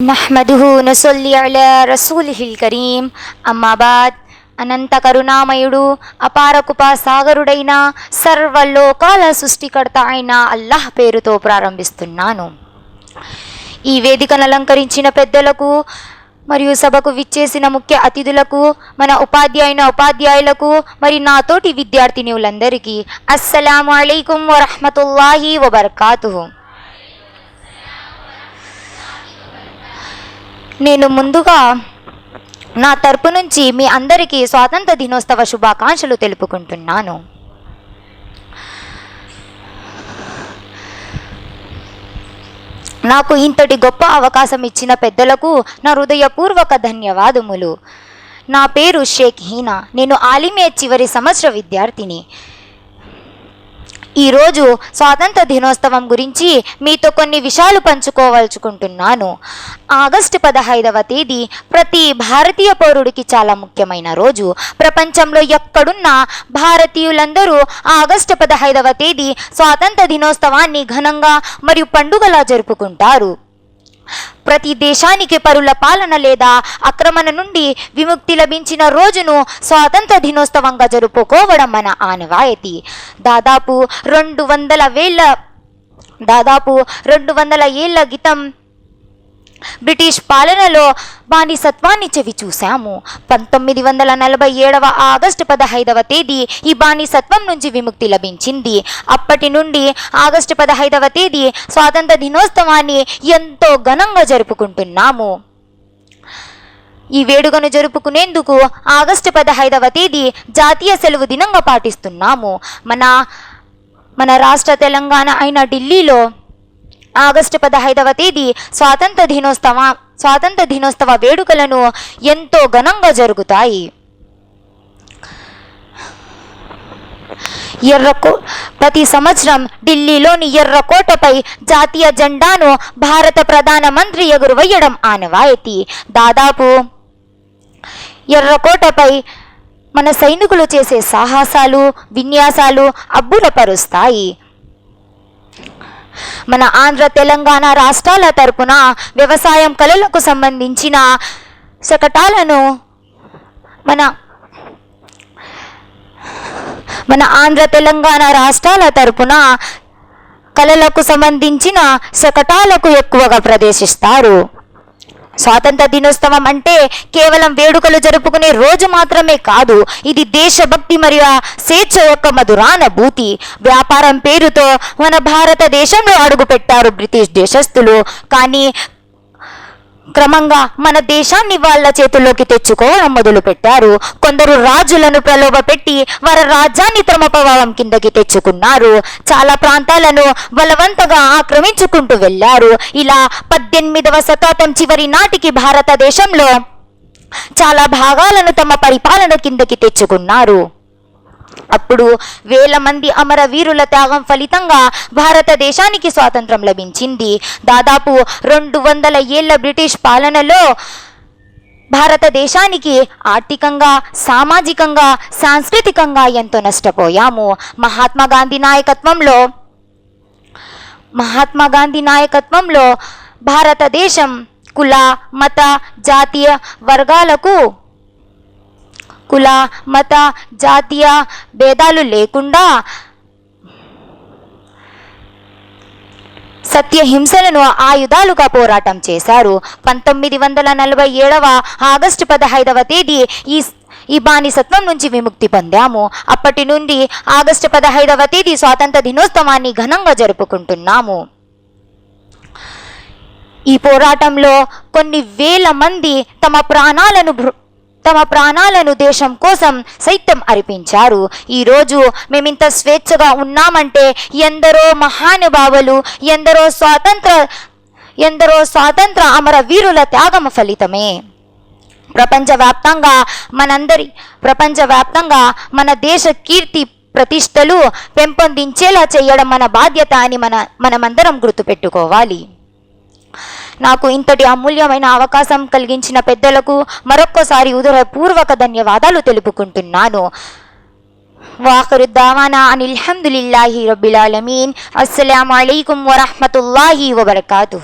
నహ్మదుహు నసొల్లి అలా రసూలిహిల్ కరీం అమ్మాబాద్ అనంత కరుణామయుడు అపారకుపా సాగరుడైన సర్వలోకాల సృష్టికర్త అయిన అల్లాహ్ పేరుతో ప్రారంభిస్తున్నాను ఈ వేదికను అలంకరించిన పెద్దలకు మరియు సభకు విచ్చేసిన ముఖ్య అతిథులకు మన ఉపాధ్యాయున ఉపాధ్యాయులకు మరి నాతోటి విద్యార్థినివులందరికీ అస్సలాము అలైకుం వరహమతుల్లాహి వబర్కాతుహు నేను ముందుగా నా తరపు నుంచి మీ అందరికీ స్వాతంత్ర దినోత్సవ శుభాకాంక్షలు తెలుపుకుంటున్నాను. నాకు ఇంతటి గొప్ప అవకాశం ఇచ్చిన పెద్దలకు నా హృదయపూర్వక ధన్యవాదములు. నా పేరు షేక్ హీనా. నేను ఆలిమే చివరి సంవత్సర విద్యార్థిని. ఈరోజు స్వాతంత్ర దినోత్సవం గురించి మీతో కొన్ని విషయాలు పంచుకోవాల్చుకుంటున్నాను. ఆగస్టు పదహైదవ తేదీ ప్రతి భారతీయ పౌరుడికి చాలా ముఖ్యమైన రోజు. ప్రపంచంలో ఎక్కడున్నా భారతీయులందరూ ఆగస్టు పదహైదవ తేదీ స్వాతంత్ర దినోత్సవాన్ని ఘనంగా మరియు పండుగలా జరుపుకుంటారు. ప్రతి దేశానికి పరుల పాలన లేదా ఆక్రమణ నుండి విముక్తి లభించిన రోజును స్వాతంత్ర దినోత్సవంగా జరుపుకోవడం మన ఆనవాయితీ. దాదాపు రెండు వందల వేల దాదాపు రెండు వందల ఏళ్ళ క్రితం బ్రిటిష్ పాలనలో బానిసత్వాన్ని చెవి చూశాము. పంతొమ్మిది వందల నలభై ఏడవ ఆగస్టు పదహైదవ తేదీ ఈ బానిసత్వం నుంచి విముక్తి లభించింది. అప్పటి నుండి ఆగస్టు పదహైదవ తేదీ స్వాతంత్ర దినోత్సవాన్ని ఎంతో ఘనంగా జరుపుకుంటున్నాము. ఈ వేడుకను జరుపుకునేందుకు ఆగస్టు పదహైదవ తేదీ జాతీయ సెలవు దినంగా పాటిస్తున్నాము. మన మన రాష్ట్ర తెలంగాణ అయిన ఢిల్లీలో ఆగస్టు పదహైదవ తేదీ స్వాతంత్ర దినోత్సవ స్వాతంత్ర దినోత్సవ వేడుకలను ఎంతో ఘనంగా జరుగుతాయి. ఎర్రకో ప్రతి సంవత్సరం ఢిల్లీలోని ఎర్రకోటపై జాతీయ జెండాను భారత ప్రధానమంత్రి ఎగురవేయడం ఆనవాయితీ. దాదాపు ఎర్రకోటపై మన సైనికులు చేసే సాహసాలు విన్యాసాలు అబ్బురపరుస్తాయి. మన ఆంధ్ర తెలంగాణ రాష్ట్రాల తరపున వ్యవసాయం కళలకు సంబంధించిన శకటాలను మన మన ఆంధ్ర తెలంగాణ రాష్ట్రాల తరపున కళలకు సంబంధించిన శకటాలకు ఎక్కువగా ప్రదర్శిస్తారు స్వాతంత్ర దినోత్సవం అంటే కేవలం వేడుకలు జరుపుకునే రోజు మాత్రమే కాదు ఇది దేశభక్తి మరియు స్వేచ్ఛ యొక్క మధురానుభూతి వ్యాపారం పేరుతో మన భారతదేశంలో అడుగుపెట్టారు బ్రిటిష్ దేశస్థులు. కానీ క్రమంగా మన దేశాన్ని వాళ్ళ చేతుల్లోకి తెచ్చుకోవడం మొదలుపెట్టారు. కొందరు రాజులను ప్రలోభపెట్టి వారి రాజ్యాన్ని త్రమప్రభావం కిందకి తెచ్చుకున్నారు. చాలా ప్రాంతాలను బలవంతగా ఆక్రమించుకుంటూ వెళ్ళారు. ఇలా పద్దెనిమిదవ శతాబ్దం చివరి నాటికి భారతదేశంలో చాలా భాగాలను తమ పరిపాలన కిందకి తెచ్చుకున్నారు. అప్పుడు వేల మంది అమరవీరుల త్యాగం ఫలితంగా భారతదేశానికి స్వాతంత్రం లభించింది. దాదాపు రెండు వందల ఏళ్ళ బ్రిటిష్ పాలనలో భారతదేశానికి ఆర్థికంగా సామాజికంగా సాంస్కృతికంగా ఎంతో నష్టపోయాము. మహాత్మా గాంధీ నాయకత్వంలో మహాత్మా గాంధీ నాయకత్వంలో భారతదేశం కుల మత జాతీయ వర్గాలకు కుల మత జాతీయ భేదాలు లేకుండా సత్యహింసలను ఆయుధాలుగా పోరాటం చేశారు. పంతొమ్మిది వందల నలభై ఏడవ ఆగస్టు పదహైదవ తేదీ ఈ ఈ బానిసత్వం నుంచి విముక్తి పొందాము. అప్పటి నుండి ఆగస్టు పదహైదవ తేదీ స్వాతంత్ర దినోత్సవాన్ని ఘనంగా జరుపుకుంటున్నాము. ఈ పోరాటంలో కొన్ని వేల మంది తమ ప్రాణాలను తమ ప్రాణాలను దేశం కోసం సైతం అర్పించారు. ఈరోజు మేమింత స్వేచ్ఛగా ఉన్నామంటే ఎందరో మహానుభావులు ఎందరో స్వాతంత్ర ఎందరో స్వాతంత్ర అమర వీరుల త్యాగం ఫలితమే. ప్రపంచవ్యాప్తంగా మనందరి ప్రపంచవ్యాప్తంగా మన దేశ కీర్తి ప్రతిష్టలు పెంపొందించేలా చేయడం మన బాధ్యత అని మన మనమందరం గుర్తుపెట్టుకోవాలి. నాకు ఇంతటి అమూల్యమైన అవకాశం కలిగించిన పెద్దలకు మరొక్కసారి ఉదరపూర్వక ధన్యవాదాలు తెలుపుకుంటున్నాను. వాఖరు దావానా అనిల్ హమ్దులిల్లాహి రబ్బిల్ ఆలమీన్. అస్సలాము అలైకుం వరహ్మతుల్లాహి వబర్కాతుహు.